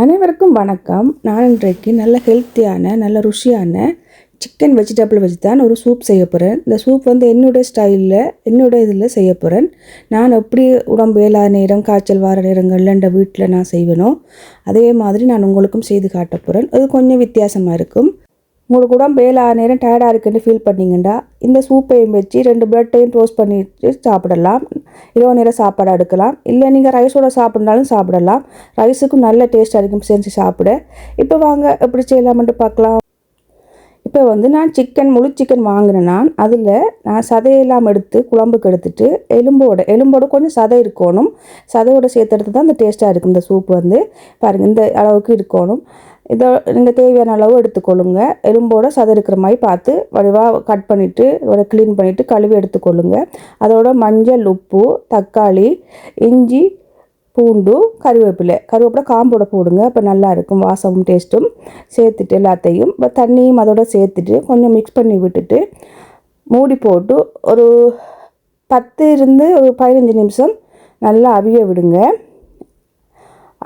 அனைவருக்கும் வணக்கம். நான் இன்றைக்கு நல்ல ஹெல்த்தியான நல்ல ருசியான சிக்கன் வெஜிடபிள் வச்சு தான் ஒரு சூப் செய்ய போகிறேன் இந்த சூப் வந்து என்னுடைய ஸ்டைலில் என்னுடைய இதில் செய்ய போகிறேன் நான் எப்படி உடம்பு இல்லாத நேரம் காய்ச்சல் வார நேரங்களில் இந்த வீட்டில் நான் செய்வேனோ அதே மாதிரி நான் உங்களுக்கும் செய்து காட்ட போகிறேன் அது கொஞ்சம் வித்தியாசமாக இருக்கும். உங்களுக்கு உடம்பு வேலை நேரம் டயர்டாக இருக்குன்னு ஃபீல் பண்ணீங்கன்னா இந்த சூப்பையும் வச்சு ரெண்டு பிரெட்டையும் டோஸ்ட் பண்ணிட்டு சாப்பிடலாம். இரவு நேரம் சாப்பாடு எடுக்கலாம். இல்லை நீங்கள் ரைஸோட சாப்பிட்னாலும் சாப்பிடலாம். ரைஸுக்கும் நல்ல டேஸ்ட்டாக இருக்கும் செஞ்சு சாப்பிட. இப்போ வாங்க எப்படி செய்யலாம்ன்ட்டு பார்க்கலாம். இப்போ வந்து நான் சிக்கன் முழு சிக்கன் வாங்கினேன் நான். அதில் நான் சதையெல்லாம் எடுத்து குழம்புக்கு எடுத்துட்டு எலும்போட எலும்போட கொஞ்சம் சதை இருக்கணும். சதையோட சேர்த்து எடுத்து தான் அந்த டேஸ்ட்டாக இருக்கும் இந்த சூப் வந்து. பாருங்கள் இந்த அளவுக்கு இருக்கணும். இதை நீங்கள் தேவையான அளவு எடுத்துக்கொள்ளுங்க. எலும்போட சதை இருக்கிற மாதிரி பார்த்து வடிவாக கட் பண்ணிவிட்டு ஒரு க்ளீன் பண்ணிவிட்டு கழுவி எடுத்துக்கொள்ளுங்க. அதோட மஞ்சள் உப்பு தக்காளி இஞ்சி பூண்டு கருவேப்பிலை. கருவேப்பிலை காம்போட போடுங்க. அப்போ நல்லா இருக்கும் வாசமும் டேஸ்ட்டும் சேர்த்துட்டு எல்லாத்தையும் இப்போ தண்ணியும் அதோட சேர்த்துட்டு கொஞ்சம் மிக்ஸ் பண்ணி விட்டுட்டு மூடி போட்டு ஒரு பத்து இருந்து ஒரு பதினஞ்சு நிமிஷம் நல்லா அவிய விடுங்க.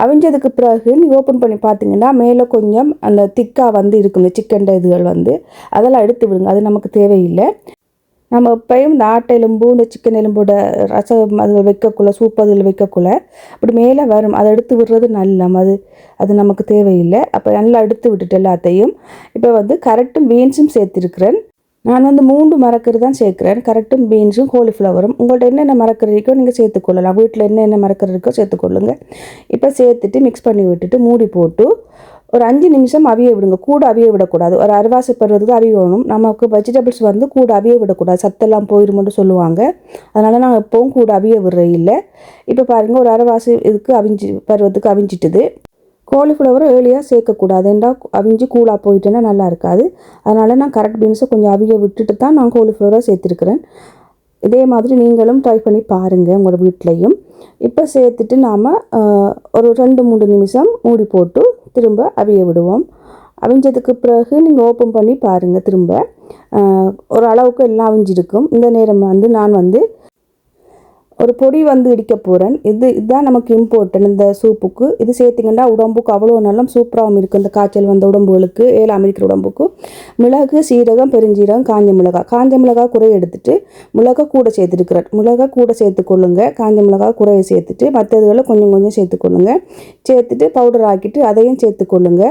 அவிஞ்சதுக்கு பிறகு நீங்கள் ஓப்பன் பண்ணி பார்த்தீங்கன்னா மேலே கொஞ்சம் அந்த திக்காக வந்து இருக்கும் இந்த சிக்கன் இதுகள் வந்து. அதெல்லாம் எடுத்து விடுங்க அது நமக்கு தேவையில்லை. நம்ம எப்பயும் இந்த ஆட்டை எலும்பு இந்த சிக்கன் எலும்போட ரசம் அதில் வைக்கக்குள்ள சூப் அதில் வைக்கக்குள்ள அப்படி மேலே வரும். அதை எடுத்து விடுறது நல்லம் அது அது நமக்கு தேவையில்லை. அப்போ நல்லா எடுத்து விட்டுட்டு எல்லாத்தையும். இப்போ வந்து கரெக்டும் பீன்ஸும் சேர்த்துருக்குறேன். நான் வந்து மூன்று மரக்கறி தான் சேர்க்குறேன். கரெக்டும் பீன்ஸும் கோலிஃப்ளவரும் உங்கள்கிட்ட என்னென்ன மரக்கறி இருக்கோ நீங்கள் சேர்த்துக்கொள்ளலாம். வீட்டில் என்னென்ன மரக்கறி இருக்கோ சேர்த்துக்கொள்ளுங்க. இப்போ சேர்த்துட்டு மிக்ஸ் பண்ணி விட்டுட்டு மூடி போட்டு ஒரு அஞ்சு நிமிஷம் அவிய விடுங்க. கூட அவிய விடக்கூடாது. ஒரு அருவாசி பருவத்துக்கு அவியணும். நமக்கு வெஜிடபிள்ஸ் வந்து கூட அவிய விடக்கூடாது. சத்தெல்லாம் போயிருமென்று சொல்லுவாங்க. அதனால் நான் எப்போவும் கூட அவிய விடுற இல்லை இப்போ பாருங்கள் ஒரு அரைவாசி இதுக்கு அவிஞ்சு பருவத்துக்கு அவிஞ்சிட்டுது. கோலிஃப்ளவரும் ஏர்லியாக சேர்க்கக்கூடாது. ஏண்டா அவிஞ்சு கூலாக போயிட்டேன்னா நல்லா இருக்காது. அதனால் நான் கரெக்ட் பீன்ஸை கொஞ்சம் அவிய விட்டுட்டு தான் நான் காலிஃப்ளவரை சேர்த்துருக்குறேன். இதே மாதிரி நீங்களும் ட்ரை பண்ணி பாருங்கள் உங்களோட வீட்லேயும். இப்போ சேர்த்துட்டு நாம் ஒரு ரெண்டு மூணு நிமிஷம் மூடி போட்டு திரும்ப அவிய விடுவோம். அவிஞ்சதுக்கு பிறகு நீங்கள் ஓப்பன் பண்ணி பாருங்கள் திரும்ப. ஒரு அளவுக்கு எல்லாம் அவிஞ்சிருக்கும். இந்த நேரம் வந்து நான் வந்து ஒரு பொடி வந்து இடிக்க போகிறேன் இது இதுதான் நமக்கு இம்பார்ட்டன்ட் இந்த சூப்புக்கு. இது சேர்த்திங்கன்னா உடம்புக்கு அவ்வளோ நல்லா சூப்பராகவும் இருக்குது இந்த காய்ச்சல் வந்த உடம்புகளுக்கு ஏழாம் இருக்கிற உடம்புக்கு மிளகு சீரகம் பெருஞ்சீரகம் காஞ்ச மிளகாய் காஞ்ச மிளகாய் குறைய எடுத்துட்டு மிளகாய் கூட சேர்த்துருக்குறேன். மிளகாய் கூட சேர்த்துக்கொள்ளுங்க காஞ்ச மிளகாய் குறைய சேர்த்துட்டு மற்றதுகளை கொஞ்சம் கொஞ்சம் சேர்த்துக்கொள்ளுங்க சேர்த்துட்டு பவுடர் ஆக்கிட்டு அதையும் சேர்த்துக்கொள்ளுங்க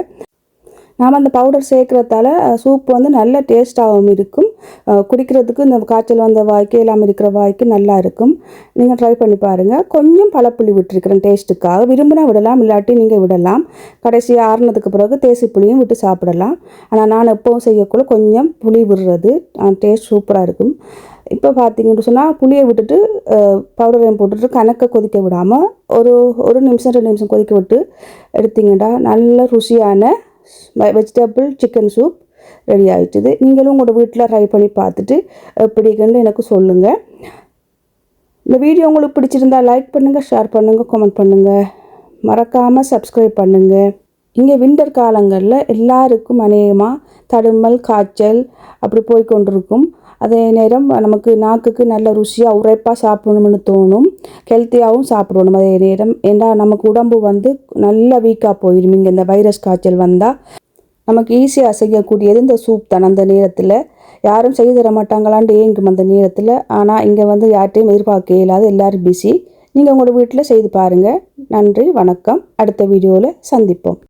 நாம் அந்த பவுடர் சேர்க்குறதால சூப் வந்து நல்ல டேஸ்ட்டாகவும் இருக்கும். குடிக்கிறதுக்கு இந்த காய்ச்சல் வந்த வாய்க்கு இல்லாமல் இருக்கிற வாய்க்கு நல்லா இருக்கும். நீங்கள் ட்ரை பண்ணி பாருங்கள் கொஞ்சம் பழப்புளி விட்டுருக்கிறேன் டேஸ்ட்டுக்காக விரும்பினா விடலாம் இல்லாட்டி நீங்கள் விடலாம். கடைசி ஆறுனதுக்கு பிறகு தேசி புளியும் விட்டு சாப்பிடலாம். ஆனால் நான் எப்போவும் செய்யக்குள்ள கொஞ்சம் புளி விடுறது டேஸ்ட் சூப்பராக இருக்கும். இப்போ பார்த்தீங்கன்னு சொன்னால் புளியை விட்டுட்டு பவுடரையும் போட்டுட்டு கணக்கை கொதிக்க விடாமல் ஒரு ஒரு நிமிஷம் ரெண்டு நிமிஷம் கொதிக்க விட்டு எடுத்திங்கன்னா நல்ல ருசியான வெஜிடபிள் சிக்கன் சூப் ரெடி ஆகிட்டுது நீங்களும் உங்களோட வீட்டில் ட்ரை பண்ணி பார்த்துட்டு எப்படிங்கன்னு எனக்கு சொல்லுங்கள் இந்த வீடியோ உங்களுக்கு பிடிச்சிருந்தா லைக் பண்ணுங்கள் ஷேர் பண்ணுங்கள் கமெண்ட் பண்ணுங்கள் மறக்காமல் சப்ஸ்கிரைப் பண்ணுங்கள் இங்கே விண்டர் காலங்களில் எல்லாருக்கும் அநேகமாக தடுமல் காய்ச்சல் அப்படி போய் கொண்டிருக்கும் அதே நேரம் நமக்கு நாக்குக்கு நல்ல ருசியாக உரைப்பாக சாப்பிடணும்னு தோணும். ஹெல்த்தியாகவும் சாப்பிடணும். அதே நேரம் ஏன்னா நமக்கு உடம்பு வந்து நல்ல வீக்காக போயிடும் இங்கே இந்த வைரஸ் காய்ச்சல் வந்தால் நமக்கு ஈஸியாக செய்யக்கூடியது இந்த சூப் தான். அந்த நேரத்தில் யாரும் செய்து தர மாட்டாங்களான்ட்டு ஏங்கும் அந்த நேரத்தில். ஆனால் இங்கே வந்து யார்ட்டையும் எதிர்பார்க்க இயலாது எல்லோரும் பிஸி நீங்கள் உங்களோட வீட்டில் செய்து பாருங்கள் நன்றி வணக்கம். அடுத்த வீடியோவில் சந்திப்போம்.